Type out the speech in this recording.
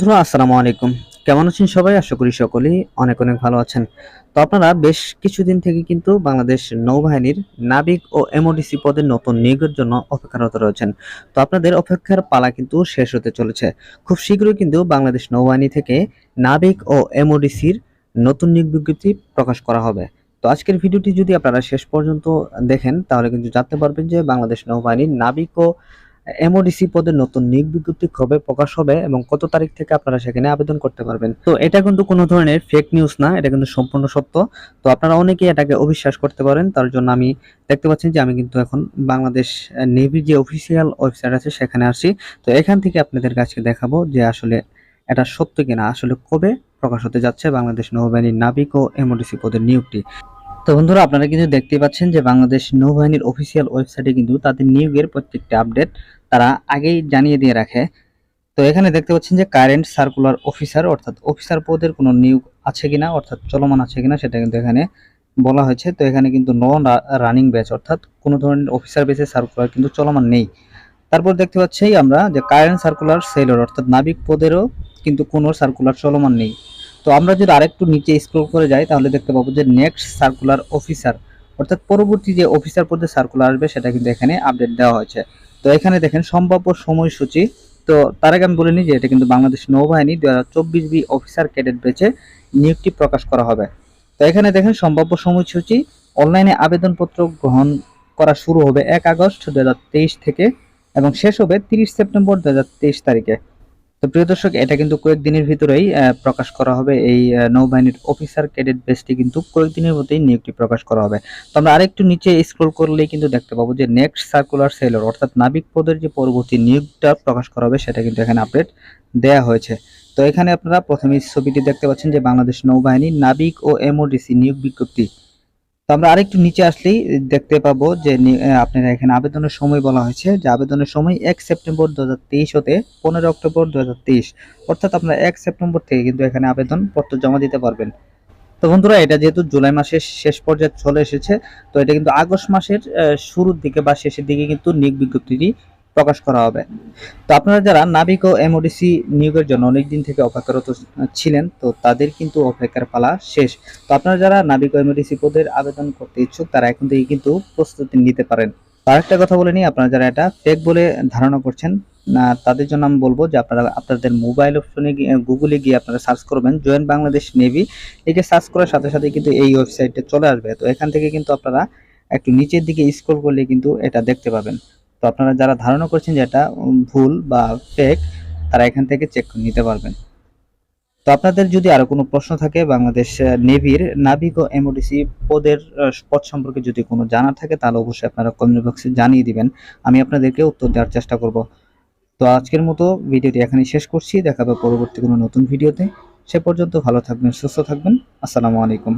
বন্ধুরা, আসসালামু আলাইকুম। কেমন আছেন সবাই? আশা করি সকলেই অনেক অনেক ভালো আছেন। তো আপনারা বেশ কিছুদিন থেকে কিন্তু বাংলাদেশ নৌবাহিনীর নাবিক ও এমওডিসি পদের নতুন নিয়োগের জন্য অপেক্ষারত রয়েছেন। তো আপনাদের অপেক্ষার পালা কিন্তু শেষ হতে চলেছে। খুব শীঘ্রই কিন্তু বাংলাদেশ নৌবাহিনী থেকে নাবিক ও এমওডিসির নতুন নিয়োগ বিজ্ঞপ্তি প্রকাশ করা হবে। তো আজকের ভিডিওটি যদি আপনারা শেষ পর্যন্ত দেখেন, তাহলে কিন্তু জানতে পারবেন যে বাংলাদেশ নৌবাহিনীর নাবিক ও এমওডিসি পদের নতুন নিয়োগ বিজ্ঞপ্তি কবে প্রকাশ হবে এবং কত তারিখ থেকে আপনারা সেখানে আবেদন করতে পারবেন? তো এটা কিন্তু কোনো ধরনের ফেক নিউজ না, এটা কিন্তু সম্পূর্ণ সত্য। তো আপনারা অনেকেই এটাকে অবিশ্বাস করতে পারেন, তার জন্য আমি দেখতে পাচ্ছেন যে আমি কিন্তু এখন বাংলাদেশ নেভির যে অফিসিয়াল ওয়েবসাইট আছে সেখানে আসছি তো এখান থেকে আপনাদের কাছে দেখাবো যে আসলে এটা সত্য কিনা, আসলে কবে প্রকাশ হতে যাচ্ছে বাংলাদেশ নৌবাহিনীর নাবিক ও এমওডিসি পদের নিয়োগটি। তো বন্ধুরা, আপনারা কিন্তু দেখতে পাচ্ছেন যে বাংলাদেশ নৌবাহিনীর অফিসিয়াল ওয়েবসাইটে কিন্তু তাদের নিয়োগের প্রত্যেকটা আপডেট তারা আগেই জানিয়ে দিয়ে রাখে। তো এখানে দেখতে পাচ্ছেন যে কারেন্ট সার্কুলার অফিসার অর্থাৎ অফিসার পদের কোনো নিয়োগ আছে কিনা, অর্থাৎ চলমান আছে কিনা সেটা কিন্তু এখানে বলা হয়েছে। তো এখানে কিন্তু নন রানিং ব্যাচ অর্থাৎ কোনো ধরনের অফিসার বেসে সার্কুলার কিন্তু চলমান নেই। তারপর দেখতে পাচ্ছি আমরা যে কারেন্ট সার্কুলার সেলর অর্থাৎ নাবিক পদেরও কিন্তু কোনো সার্কুলার চলমান নেই। তো আমরা যদি আরেকটু নিচে স্ক্রল করে যাই তাহলে দেখতে পাবো যে নেক্সট সার্কুলার অফিসার অর্থাৎ পরবর্তী যে অফিসার পদে সার্কুলার আসবে, সেটা কিন্তু এখানে আপডেট দেওয়া হয়েছে। তো এখানে দেখেন সম্ভাব্য সময়সূচি। তো তার আগে আমি বলে নিই যে এটা কিন্তু বাংলাদেশ নৌবাহিনী দু হাজার চব্বিশ বি অফিসার ক্যাডেট বেচে নিয়োগটি প্রকাশ করা হবে। তো এখানে দেখেন সম্ভাব্য সময়সূচি। অনলাইনে আবেদনপত্র গ্রহণ করা শুরু হবে এক আগস্ট দুহাজার তেইশ থেকে এবং শেষ হবে তিরিশ সেপ্টেম্বর দুহাজার তেইশ তারিখে। তো প্রিয় দর্শক, এটা কিন্তু কয়েকদিনের ভিতরেই প্রকাশ করা হবে। এই নৌবাহিনীর অফিসার ক্যাডেট বেসটি কিন্তু কয়েকদিনের মধ্যেই নিয়োগটি প্রকাশ করা হবে। তো আমরা আরেকটু নিচে স্ক্রল করলেই কিন্তু দেখতে পাবো যে নেক্সট সার্কুলার সেলর অর্থাৎ নাবিক পদের যে পরবর্তী নিয়োগটা প্রকাশ করা হবে, সেটা কিন্তু এখানে আপডেট দেয়া হয়েছে। তো এখানে আপনারা প্রথমে ছবিটি দেখতে পাচ্ছেন যে বাংলাদেশ নৌবাহিনী নাবিক ও এমওডিসি নিয়োগ বিজ্ঞপ্তি আমরা আরেকটু নিচে আসলেই দেখতে পাবো যে আপনারা এখানে আবেদনের সময় বলা হয়েছে যে আবেদনের সময় এক সেপ্টেম্বর দুহাজার তেইশ হতে পনেরো অক্টোবর দু হাজার তেইশ। অর্থাৎ আপনারা এক সেপ্টেম্বর থেকে কিন্তু এখানে আবেদন পত্র জমা দিতে পারবেন। তো বন্ধুরা, এটা যেহেতু জুলাই মাসের শেষ পর্যায়ে চলে এসেছে, তো এটা কিন্তু আগস্ট মাসের শুরুর দিকে বা শেষের দিকে কিন্তু নিয়োগ বিজ্ঞপ্তিটি প্রকাশ করা হবে। তো আপনারা যারা নাবিক ও এমওডিসি নিয়োগের জন্য অনেক দিন থেকে অপেক্ষারত ছিলেন, তো তাদের কিন্তু অপেক্ষার পালা শেষ। তো আপনারা যারা নাবিক ও এমওডিসি পদের আবেদন করতে ইচ্ছুক, তারা এখন থেকে কিন্তু প্রস্তুতি নিতে পারেন। আরেকটা কথা বলে নিই, আপনারা যারা এটা ফেক বলে ধারণা করছেন, না, তাদের জন্য আমি বলব যে আপনারা আপনাদের মোবাইল অপশনে গিয়ে গুগলে গিয়ে আপনারা সার্চ করবেন জয়েন্ট বাংলাদেশ নেভি একে সার্চ করার সাথে সাথে কিন্তু এই ওয়েবসাইটে চলে আসবে। তো এখান থেকে কিন্তু আপনারা একটু নিচের দিকে স্ক্রল করলে কিন্তু এটা দেখতে পাবেন। তো আপনারা যারা ধারণা করছেন যে এটা ভুল বা ফেক তারা এখান থেকে চেক নিতে পারবেন। তো আপনাদের যদি আরও কোনো প্রশ্ন থাকে, বাংলাদেশ নেভির নাবিক ও এমওডিসি পদের পদ সম্পর্কে যদি কোনো জানা থাকে, তাহলে অবশ্যই আপনারা কমেন্ট বক্সে জানিয়ে দিবেন। আমি আপনাদেরকে উত্তর দেওয়ার চেষ্টা করব। তো আজকের মতো ভিডিওটি এখানেই শেষ করছি। দেখা হবে পরবর্তী কোনো নতুন ভিডিওতে। সে পর্যন্ত ভালো থাকবেন, সুস্থ থাকবেন। আসসালামু আলাইকুম।